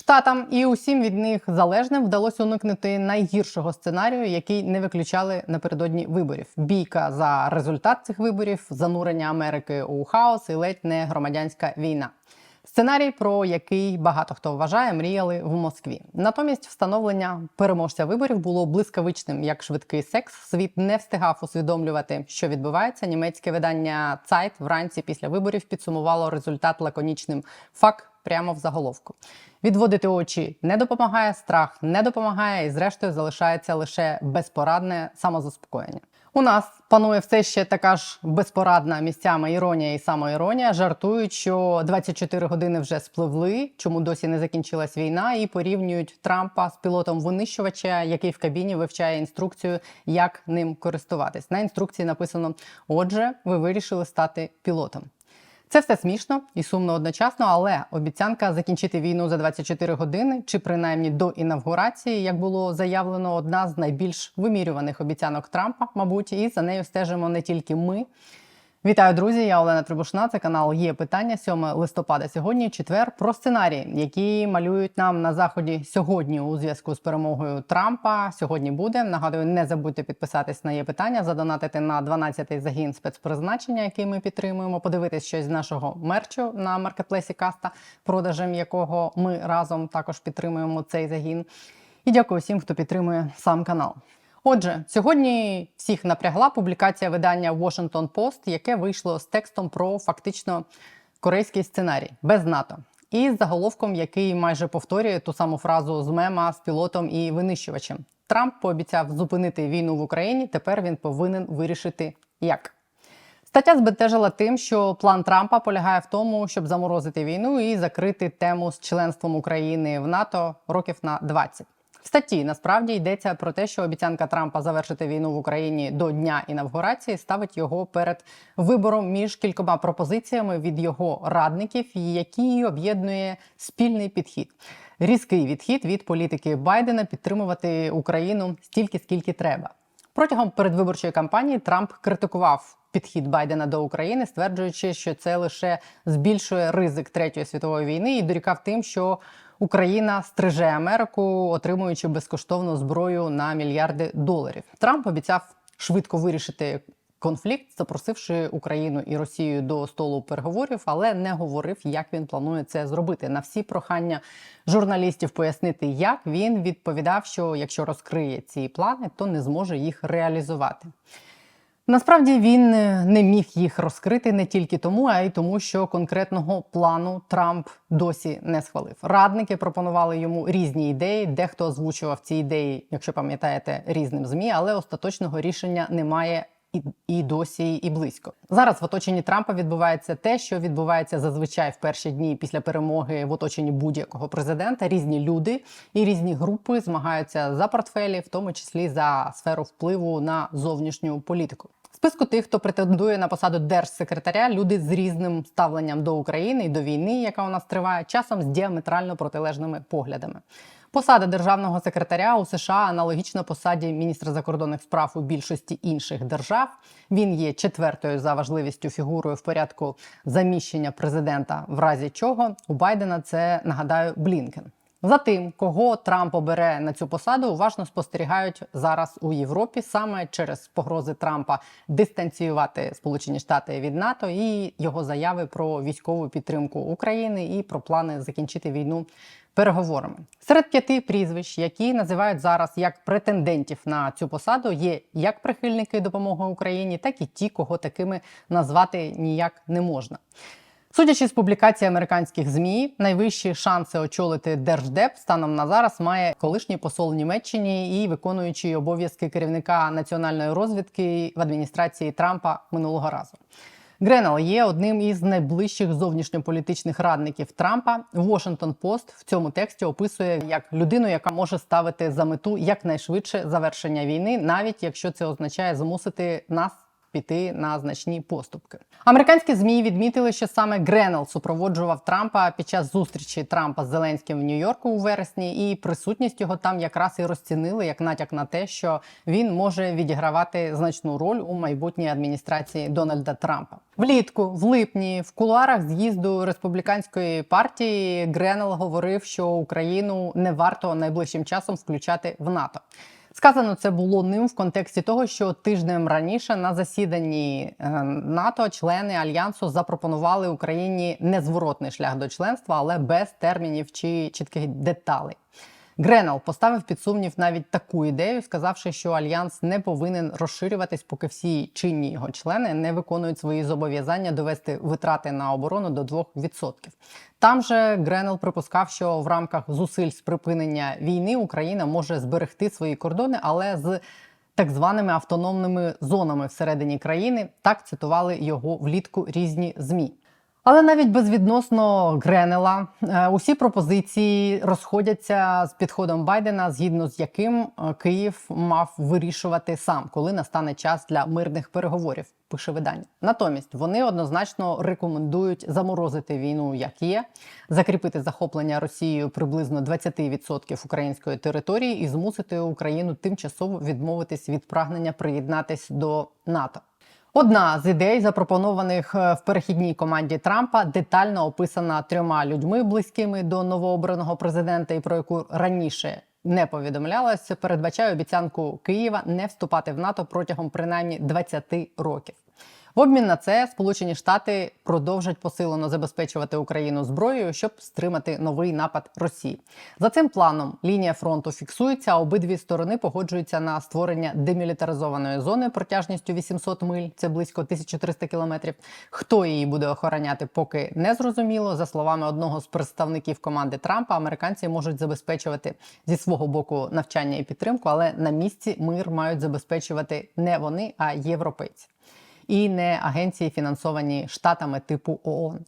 Штатам і усім від них залежним вдалося уникнути найгіршого сценарію, який не виключали напередодні виборів. Бійка за результат цих виборів, занурення Америки у хаос і ледь не громадянська війна. Сценарій, про який багато хто вважає, мріяли в Москві. Натомість встановлення переможця виборів було блискавичним, як швидкий секс. Світ не встигав усвідомлювати, що відбувається. Німецьке видання Zeit вранці після виборів підсумувало результат лаконічним факт прямо в заголовку. Відводити очі не допомагає, страх не допомагає, і зрештою залишається лише безпорадне самозаспокоєння. У нас панує все ще така ж безпорадна місцями іронія і самоіронія. Жартують, що 24 години вже спливли, чому досі не закінчилась війна, і порівнюють Трампа з пілотом винищувача, який в кабіні вивчає інструкцію, як ним користуватись. На інструкції написано: Отже, ви вирішили стати пілотом. Це все смішно і сумно одночасно, але обіцянка закінчити війну за 24 години, чи принаймні до інавгурації, як було заявлено, одна з найбільш вимірюваних обіцянок Трампа, мабуть, і за нею стежимо не тільки ми. Вітаю, друзі! Я Олена Трибушна. Це канал є питання 7 листопада. Сьогодні четвер про сценарії, які малюють нам на заході сьогодні у зв'язку з перемогою Трампа. Сьогодні буде. Нагадую, не забудьте підписатись на є питання, задонатити на 12-й загін спецпризначення, який ми підтримуємо. Подивитись щось з нашого мерчу на маркетплейсі Каста, продажем якого ми разом також підтримуємо цей загін. І дякую всім, хто підтримує сам канал. Отже, сьогодні всіх напрягла публікація видання Washington Post, яке вийшло з текстом про фактично корейський сценарій без НАТО. І з заголовком, який майже повторює ту саму фразу з мема з пілотом і винищувачем. Трамп пообіцяв зупинити війну в Україні. Тепер він повинен вирішити як. Стаття збентежила тим, що план Трампа полягає в тому, щоб заморозити війну і закрити тему з членством України в НАТО років на 20. В статті насправді йдеться про те, що обіцянка Трампа завершити війну в Україні до дня інавгурації ставить його перед вибором між кількома пропозиціями від його радників, які об'єднує спільний підхід. Різкий відхід від політики Байдена підтримувати Україну стільки, скільки треба. Протягом передвиборчої кампанії Трамп критикував підхід Байдена до України, стверджуючи, що це лише збільшує ризик третьої світової війни, і дорікав тим, що Україна стриже Америку, отримуючи безкоштовну зброю на мільярди доларів. Трамп обіцяв швидко вирішити. Конфлікт, запросивши Україну і Росію до столу переговорів, але не говорив, як він планує це зробити. На всі прохання журналістів пояснити, як він відповідав, що якщо розкриє ці плани, то не зможе їх реалізувати. Насправді він не міг їх розкрити не тільки тому, а й тому, що конкретного плану Трамп досі не схвалив. Радники пропонували йому різні ідеї. Дехто озвучував ці ідеї, якщо пам'ятаєте, різним змі, але остаточного рішення немає. І, і досі, і близько зараз в оточенні Трампа відбувається те, що відбувається зазвичай в перші дні після перемоги в оточенні будь-якого президента. Різні люди і різні групи змагаються за портфелі, в тому числі за сферу впливу на зовнішню політику. Списку тих, хто претендує на посаду держсекретаря, люди з різним ставленням до України і до війни, яка у нас триває, часом з діаметрально протилежними поглядами. Посада державного секретаря у США аналогічна посаді міністра закордонних справ у більшості інших держав. Він є четвертою за важливістю фігурою в порядку заміщення президента, в разі чого у Байдена це нагадаю Блінкен. За тим, кого Трамп обере на цю посаду, уважно спостерігають зараз у Європі саме через погрози Трампа дистанціювати Сполучені Штати від НАТО і його заяви про військову підтримку України і про плани закінчити війну переговорами. Серед п'яти прізвищ, які називають зараз як претендентів на цю посаду, є як прихильники допомоги Україні, так і ті, кого такими назвати ніяк не можна. Судячи з публікації американських змі, найвищі шанси очолити держдеп станом на зараз має колишній посол Німеччині і виконуючий обов'язки керівника національної розвідки в адміністрації Трампа минулого разу. Гренел є одним із найближчих зовнішньополітичних радників Трампа. Washington Post в цьому тексті описує як людину, яка може ставити за мету якнайшвидше завершення війни, навіть якщо це означає змусити нас піти на значні поступки. Американські змі відмітили, що саме Гренел супроводжував Трампа під час зустрічі Трампа з Зеленським в Нью-Йорку у вересні, і присутність його там якраз і розцінили як натяк на те, що він може відігравати значну роль у майбутній адміністрації Дональда Трампа. Влітку, в липні, в кулуарах з'їзду республіканської партії Гренел говорив, що Україну не варто найближчим часом включати в НАТО. Сказано це було ним в контексті того, що тижнем раніше на засіданні е, НАТО члени альянсу запропонували Україні незворотний шлях до членства, але без термінів чи чітких деталей. Гренел поставив під сумнів навіть таку ідею, сказавши, що альянс не повинен розширюватись, поки всі чинні його члени не виконують свої зобов'язання довести витрати на оборону до 2%. Там же Гренел припускав, що в рамках зусиль з припинення війни Україна може зберегти свої кордони, але з так званими автономними зонами всередині країни так цитували його влітку різні змі. Але навіть безвідносно Гренела е, усі пропозиції розходяться з підходом Байдена, згідно з яким е, Київ мав вирішувати сам, коли настане час для мирних переговорів. Пише видання. Натомість вони однозначно рекомендують заморозити війну, як є, закріпити захоплення Росією приблизно 20% української території і змусити Україну тимчасово відмовитись від прагнення приєднатись до НАТО. Одна з ідей, запропонованих е, в перехідній команді Трампа, детально описана трьома людьми, близькими до новообраного президента, і про яку раніше не повідомлялось, передбачає обіцянку Києва не вступати в НАТО протягом принаймні 20 років. В обмін на це Сполучені Штати продовжать посилено забезпечувати Україну зброєю, щоб стримати новий напад Росії. За цим планом лінія фронту фіксується. а Обидві сторони погоджуються на створення демілітаризованої зони протяжністю 800 миль, це близько 1300 кілометрів. Хто її буде охороняти, поки не зрозуміло. За словами одного з представників команди Трампа, американці можуть забезпечувати зі свого боку навчання і підтримку, але на місці мир мають забезпечувати не вони, а європейці і не агенції, фінансовані штатами типу ООН.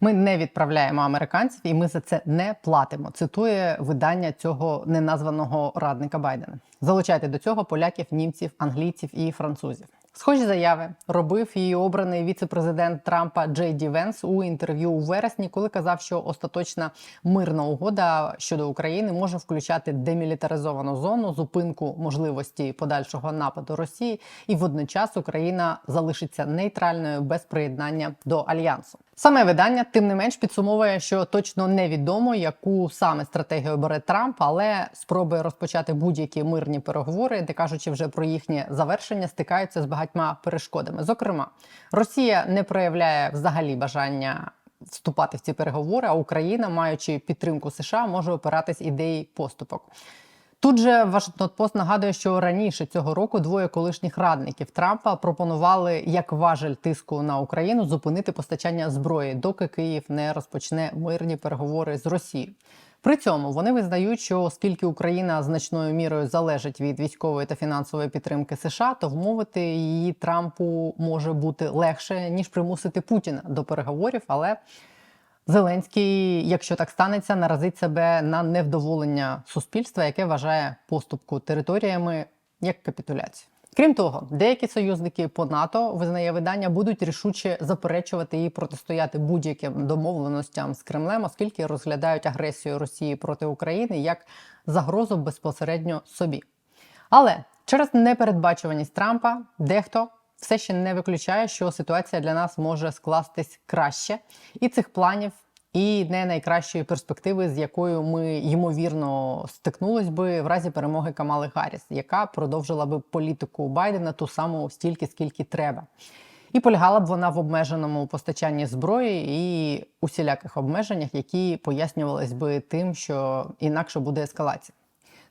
Ми не відправляємо американців, і ми за це не платимо. Цитує видання цього неназваного радника Байдена. Залучайте до цього поляків, німців, англійців і французів. Схожі заяви робив її обраний віце-президент Трампа Джей Ді Венс у інтерв'ю у вересні, коли казав, що остаточна мирна угода щодо України може включати демілітаризовану зону, зупинку можливості подальшого нападу Росії, і водночас Україна залишиться нейтральною без приєднання до альянсу. Саме видання, тим не менш, підсумовує, що точно невідомо, яку саме стратегію бере Трамп, але спроби розпочати будь-які мирні переговори, де кажучи вже про їхнє завершення, стикаються з багатьма перешкодами. Зокрема, Росія не проявляє взагалі бажання. Вступати в ці переговори, а Україна, маючи підтримку США, може опиратись ідеї поступок. Тут же Вашингтон Пост нагадує, що раніше цього року двоє колишніх радників Трампа пропонували як важель тиску на Україну зупинити постачання зброї, доки Київ не розпочне мирні переговори з Росією. При цьому вони визнають, що оскільки Україна значною мірою залежить від військової та фінансової підтримки США, то вмовити її Трампу може бути легше ніж примусити Путіна до переговорів, але Зеленський, якщо так станеться, наразить себе на невдоволення суспільства, яке вважає поступку територіями як капітуляцію. Крім того, деякі союзники по НАТО визнає видання будуть рішуче заперечувати і протистояти будь-яким домовленостям з Кремлем, оскільки розглядають агресію Росії проти України як загрозу безпосередньо собі. Але через непередбачуваність Трампа дехто все ще не виключає, що ситуація для нас може скластись краще, і цих планів, і не найкращої перспективи, з якою ми ймовірно стикнулись би в разі перемоги Камали Гарріс, яка продовжила би політику Байдена ту саму стільки, скільки треба. І полягала б вона в обмеженому постачанні зброї і усіляких обмеженнях, які пояснювались би тим, що інакше буде ескалація.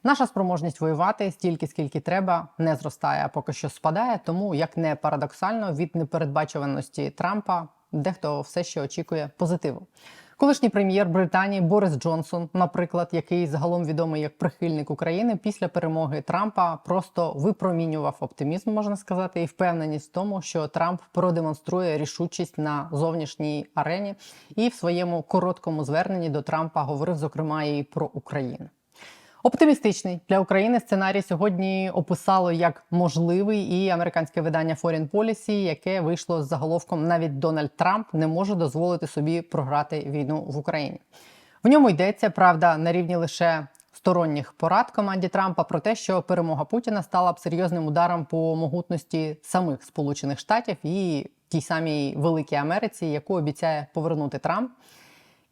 Наша спроможність воювати стільки, скільки треба, не зростає, а поки що спадає. Тому, як не парадоксально, від непередбачуваності Трампа дехто все ще очікує позитиву. Колишній прем'єр Британії Борис Джонсон, наприклад, який загалом відомий як прихильник України, після перемоги Трампа просто випромінював оптимізм, можна сказати, і впевненість в тому, що Трамп продемонструє рішучість на зовнішній арені, і в своєму короткому зверненні до Трампа говорив зокрема і про Україну. Оптимістичний для України сценарій сьогодні описало як можливий і американське видання Foreign Policy, яке вийшло з заголовком навіть Дональд Трамп не може дозволити собі програти війну в Україні. В ньому йдеться правда на рівні лише сторонніх порад команді Трампа про те, що перемога Путіна стала б серйозним ударом по могутності самих Сполучених Штатів і тій самій Великій Америці, яку обіцяє повернути Трамп.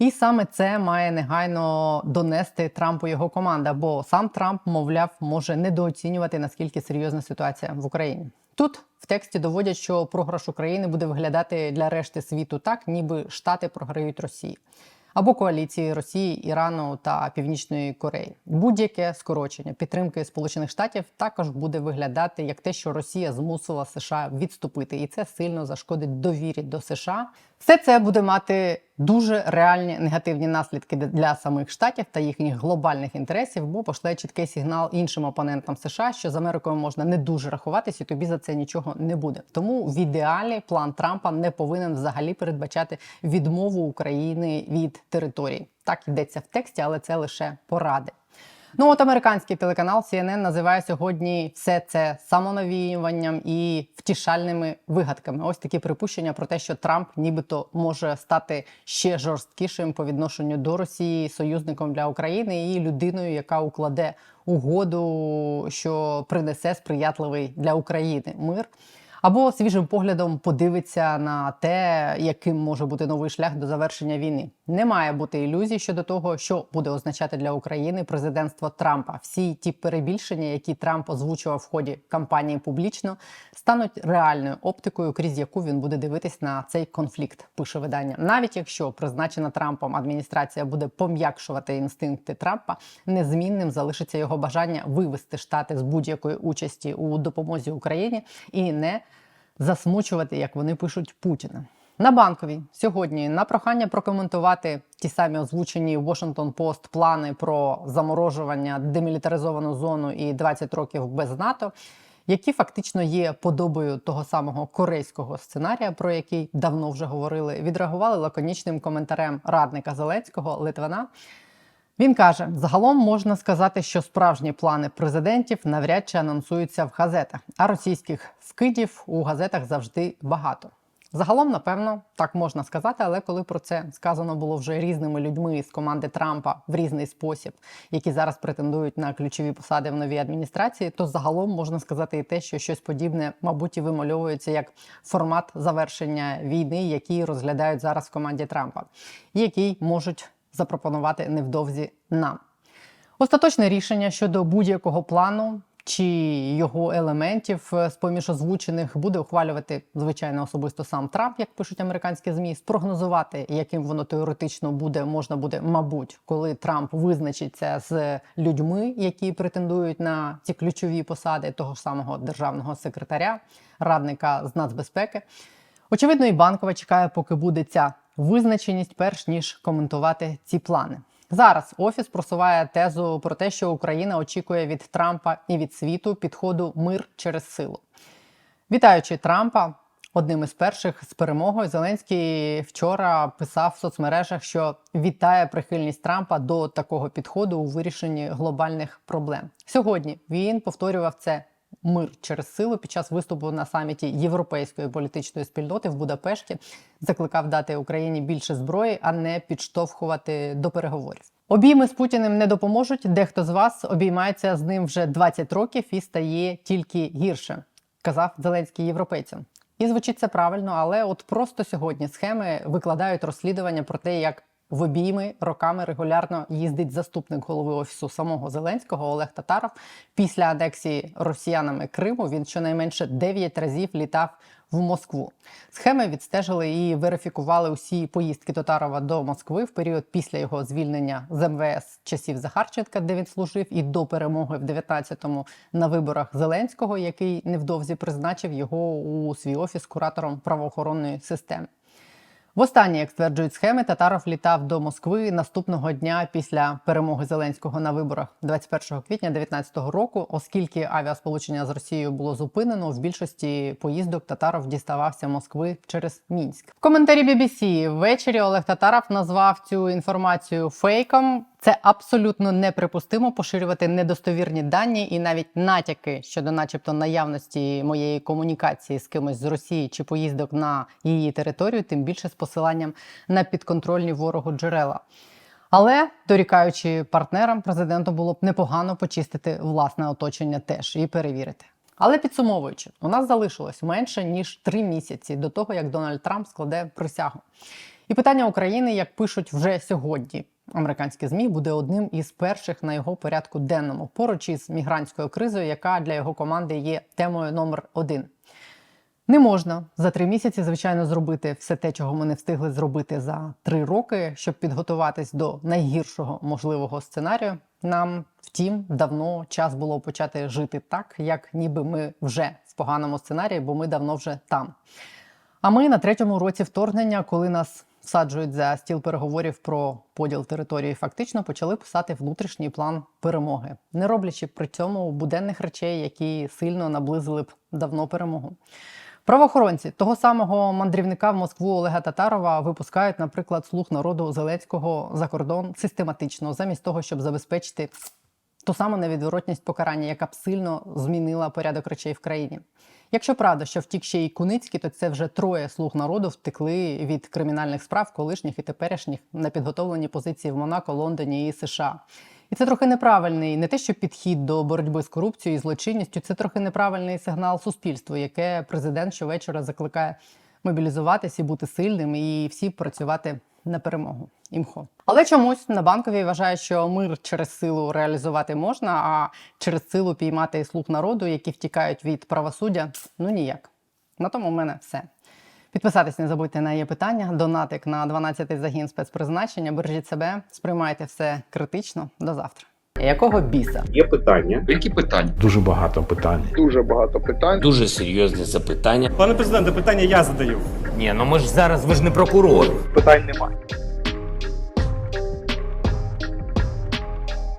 І саме це має негайно донести Трампу його команда, бо сам Трамп, мовляв, може недооцінювати наскільки серйозна ситуація в Україні. Тут в тексті доводять, що програш України буде виглядати для решти світу так, ніби Штати програють Росії або коаліції Росії, Ірану та Північної Кореї. Будь-яке скорочення підтримки Сполучених Штатів також буде виглядати як те, що Росія змусила США відступити, і це сильно зашкодить довірі до США. Все це буде мати дуже реальні негативні наслідки для самих штатів та їхніх глобальних інтересів, бо пошле чіткий сигнал іншим опонентам США, що з Америкою можна не дуже рахуватись, і тобі за це нічого не буде. Тому в ідеалі план Трампа не повинен взагалі передбачати відмову України від території. Так йдеться в тексті, але це лише поради. Ну от американський телеканал CNN називає сьогодні все це самонавіюванням і втішальними вигадками. Ось такі припущення про те, що Трамп нібито може стати ще жорсткішим по відношенню до Росії, союзником для України і людиною, яка укладе угоду, що принесе сприятливий для України мир або свіжим поглядом подивиться на те, яким може бути новий шлях до завершення війни. Не має бути ілюзій щодо того, що буде означати для України президентство Трампа. Всі ті перебільшення, які Трамп озвучував в ході кампанії публічно, стануть реальною оптикою, крізь яку він буде дивитись на цей конфлікт. Пише видання, навіть якщо призначена Трампом адміністрація буде пом'якшувати інстинкти Трампа, незмінним залишиться його бажання вивести штати з будь-якої участі у допомозі Україні і не засмучувати, як вони пишуть Путіна. На банковій сьогодні на прохання прокоментувати ті самі озвучені Washington Post плани про заморожування демілітаризовану зону і 20 років без НАТО, які фактично є подобою того самого корейського сценарія, про який давно вже говорили, відреагували лаконічним коментарем радника Зеленського Литвина. Він каже: загалом можна сказати, що справжні плани президентів навряд чи анонсуються в газетах, а російських вкидів у газетах завжди багато. Загалом, напевно, так можна сказати, але коли про це сказано було вже різними людьми з команди Трампа в різний спосіб, які зараз претендують на ключові посади в новій адміністрації, то загалом можна сказати і те, що щось подібне, мабуть, і вимальовується як формат завершення війни, який розглядають зараз в команді Трампа, який можуть запропонувати невдовзі нам. Остаточне рішення щодо будь-якого плану чи його елементів з поміж озвучених буде ухвалювати звичайно особисто сам Трамп, як пишуть американські змі. Спрогнозувати, яким воно теоретично буде, можна буде, мабуть, коли Трамп визначиться з людьми, які претендують на ці ключові посади того ж самого державного секретаря, радника з нацбезпеки. Очевидно, і банкова чекає, поки буде ця визначеність, перш ніж коментувати ці плани. Зараз офіс просуває тезу про те, що Україна очікує від Трампа і від світу підходу мир через силу. Вітаючи Трампа, одним із перших з перемогою Зеленський вчора писав в соцмережах, що вітає прихильність Трампа до такого підходу у вирішенні глобальних проблем. Сьогодні він повторював це мир через силу під час виступу на саміті європейської політичної спільноти в Будапешті закликав дати Україні більше зброї, а не підштовхувати до переговорів. Обійми з Путіним не допоможуть. Дехто з вас обіймається з ним вже 20 років і стає тільки гірше, казав Зеленський європейцям. І звучить це правильно, але от просто сьогодні схеми викладають розслідування про те, як в обійми роками регулярно їздить заступник голови офісу самого Зеленського Олег Татаров. Після анексії росіянами Криму він щонайменше 9 разів літав в Москву. Схеми відстежили і верифікували усі поїздки Татарова до Москви в період після його звільнення з МВС часів Захарченка, де він служив, і до перемоги в 19-му на виборах Зеленського, який невдовзі призначив його у свій офіс куратором правоохоронної системи. Востаннє, як стверджують схеми, Татаров літав до Москви наступного дня після перемоги Зеленського на виборах 21 квітня 2019 року, оскільки авіасполучення з Росією було зупинено. В більшості поїздок Татаров діставався Москви через Мінськ. В коментарі BBC ввечері Олег Татаров назвав цю інформацію фейком. Це абсолютно неприпустимо поширювати недостовірні дані і навіть натяки щодо, начебто, наявності моєї комунікації з кимось з Росії чи поїздок на її територію, тим більше з посиланням на підконтрольні ворогу джерела. Але дорікаючи партнерам, президенту було б непогано почистити власне оточення теж і перевірити. Але підсумовуючи, у нас залишилось менше ніж три місяці до того, як Дональд Трамп складе присягу. І питання України, як пишуть вже сьогодні, американські змі буде одним із перших на його порядку денному, поруч із мігрантською кризою, яка для його команди є темою номер один. Не можна за три місяці, звичайно, зробити все те, чого ми не встигли зробити за три роки, щоб підготуватись до найгіршого можливого сценарію. Нам, втім, давно час було почати жити так, як ніби ми вже в поганому сценарії, бо ми давно вже там. А ми на третьому році вторгнення, коли нас всаджують за стіл переговорів про поділ території, фактично почали писати внутрішній план перемоги, не роблячи при цьому буденних речей, які сильно наблизили б давно перемогу. Правоохоронці того самого мандрівника в Москву Олега Татарова випускають, наприклад, слух народу Зеленського за кордон систематично, замість того, щоб забезпечити ту саму невідворотність покарання, яка б сильно змінила порядок речей в країні. Якщо правда, що втік ще й Куницький, то це вже троє слуг народу втекли від кримінальних справ колишніх і теперішніх на підготовлені позиції в Монако, Лондоні і США. І це трохи неправильний не те, що підхід до боротьби з корупцією і злочинністю, це трохи неправильний сигнал суспільству, яке президент щовечора закликає мобілізуватись і бути сильним, і всі працювати на перемогу. Імхо. Але чомусь на банковій вважає, що мир через силу реалізувати можна, а через силу піймати слуг народу, які втікають від правосуддя, ну ніяк. На тому в мене все. Підписатись не забудьте на є питання. Донатик на 12-й загін спецпризначення. Бережіть себе, сприймайте все критично. До завтра. Якого біса? Є питання. Які питання? Дуже багато питань. дуже багато питань. Дуже серйозне запитання. Пане президенте, питання я задаю. Ні, ну ми ж зараз ви ж не прокурор. Питань немає.